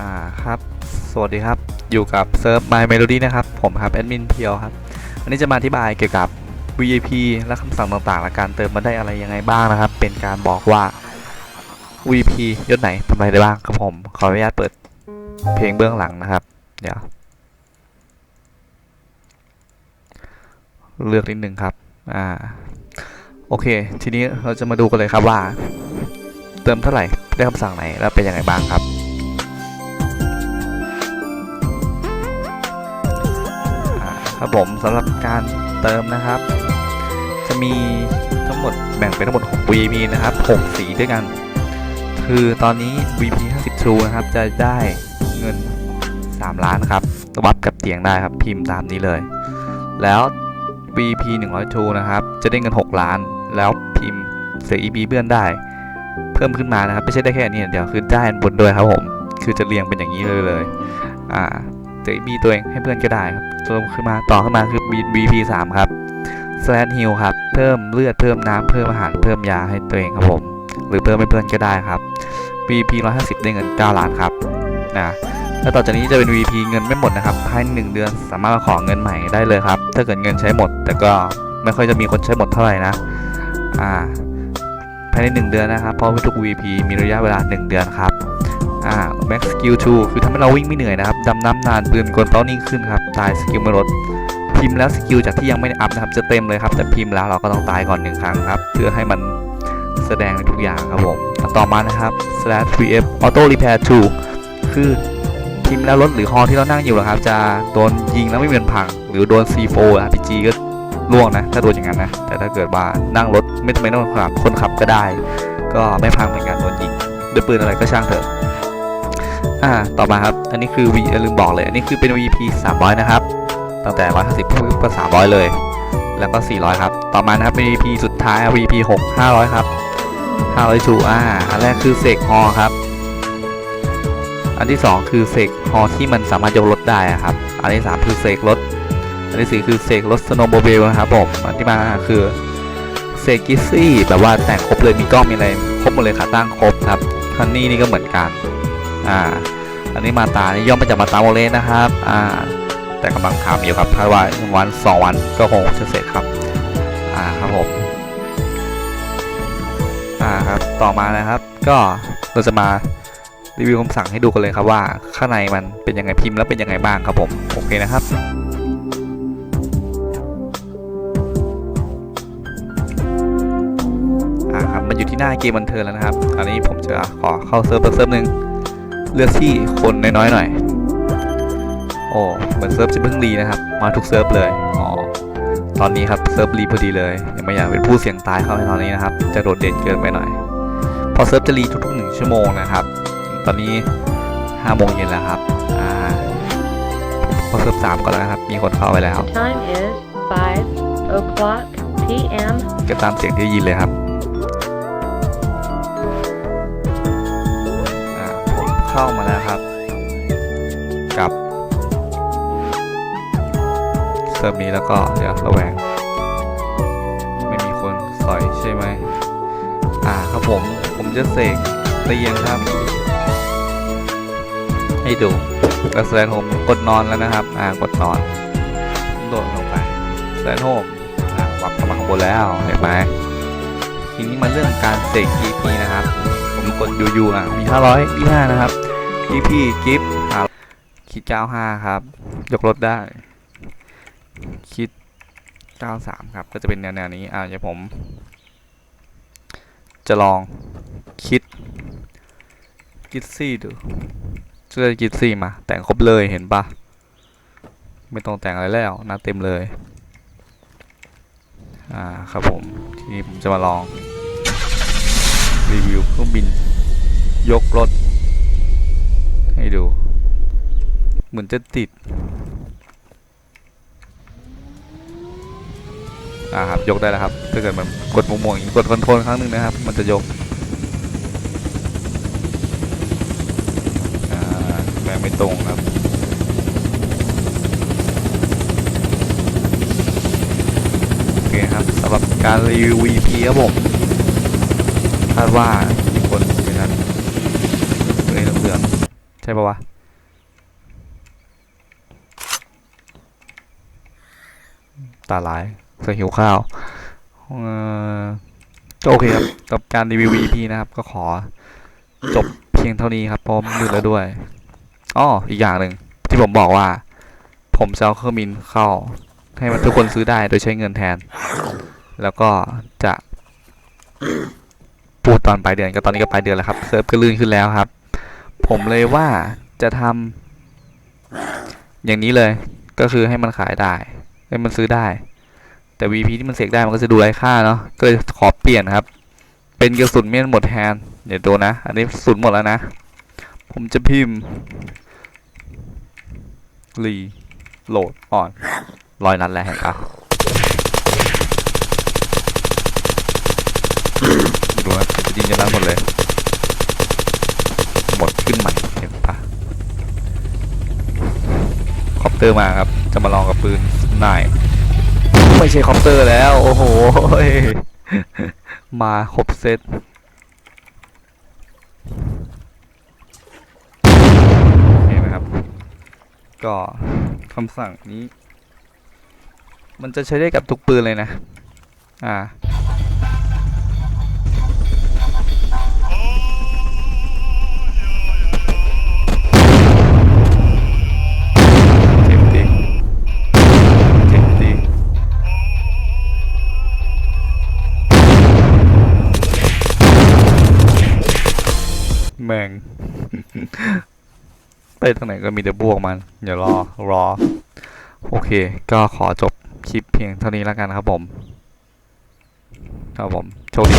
อ่าครับ สวัสดีครับ อยู่กับเซิร์ฟ My Melody นะครับ ผมครับ แอดมินเพียวครับ วันนี้จะมาอธิบายเกี่ยวกับ VIP และคำสั่งต่างๆ และการเติมมาได้อะไรยังไงบ้างนะครับ เป็นการบอกว่า VIP ยศไหนทำอะไรได้บ้างครับผม ขออนุญาตเปิดเพลงเบื้องหลังนะครับ เดี๋ยว เลือกนิดนึงครับ อ่า โอเค ทีนี้เราจะมาดูกันเลยครับว่า เติมเท่าไหร่ ได้คำสั่งไหน แล้วเป็นยังไงบ้างครับ ครับผมสำหรับการเติมนะครับ จะมีทั้งหมดแบ่งเป็นทั้งหมดของ VIP นะครับ 6 สีด้วยกัน คือตอนนี้ VIP 50 True นะครับ จะได้เงิน 3 ล้านครับวับกับเตียงได้ครับ พิมพ์ตามนี้เลย แล้ว VP 100 True นะครับ จะได้เงิน 6 ล้าน แล้วพิมพ์เสีย EB เบื้อนได้ เพิ่มขึ้นมานะครับ ไม่ใช่ได้แค่นี้ยเดี๋ยวคือได้อันบนด้วยครับผม คือจะเรียงเป็นอย่างนี้เลยเลย อ่าเจอบีตัวเองให้เพื่อนก็ได้ครับ ตัวขึ้นมาต่อขึ้นมาคือ BP 3ครับ slash heal ครับ เพิ่มเลือดเพิ่มน้ำเพิ่มอาหารเพิ่มยาให้ตัวเองครับผม หรือเพิ่มให้เพื่อนก็ได้ครับ VP 150 ได้เงิน 9 ล้านครับนะแล้วต่อจากนี้จะเป็น VP เงินไม่หมดนะครับ ภายในหนึ่งเดือนสามารถมาขอเงินใหม่ได้เลยครับ ถ้าเกิดเงินใช้หมด แต่ก็ไม่ค่อยจะมีคนใช้หมดเท่าไหร่นะ อ่า ภายใน 1 เดือนนะครับ เพราะทุก VP มีระยะเวลา 1 เดือนครับ อ่า max skill 2คือทำให้เราวิ่งไม่เหนื่อยนะครับ ดำน้ำนานปืนกลเป้านิ่งขึ้นครับ ตายสกิลไม่ลดพิมพ์แล้วสกิลจากที่ยังไม่ได้อัพนะครับจะเต็มเลยครับแต่พิมพ์แล้วเราก็ต้องตายก่อนหนึ่งครั้งครับ เพื่อให้มันแสดงในทุกอย่างครับผมต่อมานะครับ slash 3f auto repair 2คือพิมพ์แล้วรถหรือฮอที่เรานั่งอยู่นะครับ จะโดนยิงแล้วไม่มีวันพังหรือโดน C4 RPG ก็ล่วงนะ ถ้าโดนอย่างนั้นนะ แต่ถ้าเกิดว่านั่งรถไม่จำเป็นต้องขับคนขับก็ได้ ก็ไม่พังเหมือนกันโดนยิงด้วยปืนอะไรก็ช่างเถอะ อ่า ต่อมาครับ อันนี้คือ V ลืมบอกเลย อันนี้คือเป็น VP 300 นะครับ ตั้งแต่ 150ปุ๊บก็300 เลย แล้วก็ 400 ครับ ต่อมานะครับเป็น VP สุดท้าย VP 6 500 ครับ 500ชูอ่า อันแรกคือเสกฮอครับ อันที่ 2 คือเสกฮอที่มันสามารถยกรถได้ครับ อันที่ 3 คือเสกรถ อันที่ 4 คือเสกรถสโนว์โมเบลนะครับผม อันที่มาคือเสกกิซซี่แบบว่าแต่งครบเลยมีกล้องมีอะไรครบหมดเลยขาตั้งครบครับคันนี้นี่ก็เหมือนกัน อ่า อันนี้มาตานี่ย่อมมาจากมาตาโมเลสนะครับอ่าแต่กำลังทำอยู่ครับคาดว่าวันสองวันก็คงจะเสร็จครับอ่าครับผมอ่าครับต่อมานะครับ ก็เราจะมารีวิวคำสั่งให้ดูกันเลยครับว่าข้างในมันเป็นยังไงพิมพ์แล้วเป็นยังไงบ้างครับผมโอเคนะครับอ่าครับมันอยู่ที่หน้าเกมบันเทิงแล้วนะครับ อันนี้ผมจะขอเข้าเซิร์ฟเซิร์ฟหนึ่ง เลือกที่คนน้อยๆหน่อย โอ้เหมือนเซิร์ฟจะเพิ่งรีนะครับ มาทุกเซิร์ฟเลยอ๋อตอนนี้ครับเซิร์ฟรีพอดีเลยยังไม่อยากเป็นผู้เสี่ยงตายเข้าในตอนนี้นะครับ จะโดดเด่นเกินไปหน่อย พอเซิร์ฟจะรีทุกๆหนึ่งชั่วโมงนะครับ ตอนนี้ห้าโมงเย็นแล้วครับอ่าพอเซิร์ฟสามก่อนแล้วนะครับมีคนเข้าไปแล้ว Time is 5 o'clock p.m. ก็ตามเสียงที่ได้ยินเลยครับ เข้ามาแล้วครับ กับเซิร์ฟนี้แล้วก็เดี๋ยวระแวง ไม่มีคนสอยใช่ไหมอ่าครับผมผมจะเสกเตียงครับ ให้ดูแล้วแสดงผมกดนอนแล้วนะครับ อ่ากดนอนโดดลงไปแสดงผมอ่าวับเข้ามาข้างบนแล้วเห็นไหมทีนี้มาเรื่องการเสก EP นะครับ ผมกดยูยูอะมี 525 นะครับ EP กิฟต์คิด 95 ครับ ยกรถได้ คิด 93 ครับ ก็จะเป็นแนวๆนี้ อ่าเดี๋ยวผม จะลองคิดกิดซี่ดูเสื้อกิดซี่มา แต่งครบเลยเห็นปะไม่ต้องแต่งอะไรแล้วหน้าเต็มเลย อ่าครับผม ทีนี้ผมจะมาลอง รีวิวเครื่องบิน ยกรถ ให้ดู เหมือนจะติด อ่าครับ ยกได้แล้วครับ ถ้าเกิดมันกดมุมมองอย่างนี้กดคอนโทรลครั้งหนึ่งนะครับ มันจะยกแรงไม่ตรงครับโอเคครับสำหรับการรีวิว VP ครับผมคาดว่า ช่ปะวะ ตาหลายเสียหิวข้าวโอเคครับกับการรีวิว EP นะครับ ก็ขอจบเพียงเท่านี้ครับพร้อมดูแล้วด้วยอ้ออีกอย่างหนึ่งที่ผมบอกว่า ผมจะเอาเครื่องบินเข้า ให้มันทุกคนซื้อได้โดยใช้เงินแทน แล้วก็จะพูดตอนปลายเดือนก็ตอนนี้ก็ปลายเดือนแล้วครับเซิร์ฟก็ลื่นขึ้นแล้วครับ ผมเลยว่าจะทำอย่างนี้เลยก็คือให้มันขายได้ให้มันซื้อได้ แต่ VP ที่มันเสกได้มันก็จะดูไร้ค่าเนาะก็เลยขอเปลี่ยนครับ เป็นกระสุนเมียนหมดแทนเดี๋ยวดูนะ อันนี้สุนหมดแล้วนะ ผมจะพิมพ์รีโหลดอ่อนร้อยนัดแล้วเห็นปะดูนะจะยิงกันนั้นหมดเลย หมดขึ้นใหม่เห็นปะคอป เตอร์มาครับ จะมาลองกับปืนนายไม่ใช่คอปเตอร์แล้ว โอ้โห มาครบเซตโอเคนะครับ ก็คำสั่งนี้ มันจะใช้ได้กับทุกปืนเลยนะ อ่า ไปทางไหนก็มีแต่บวกมันอย่ารอรอ โอเค ก็ขอจบคลิปเพียงเท่านี้แล้วกันครับผม ครับผม โชคดี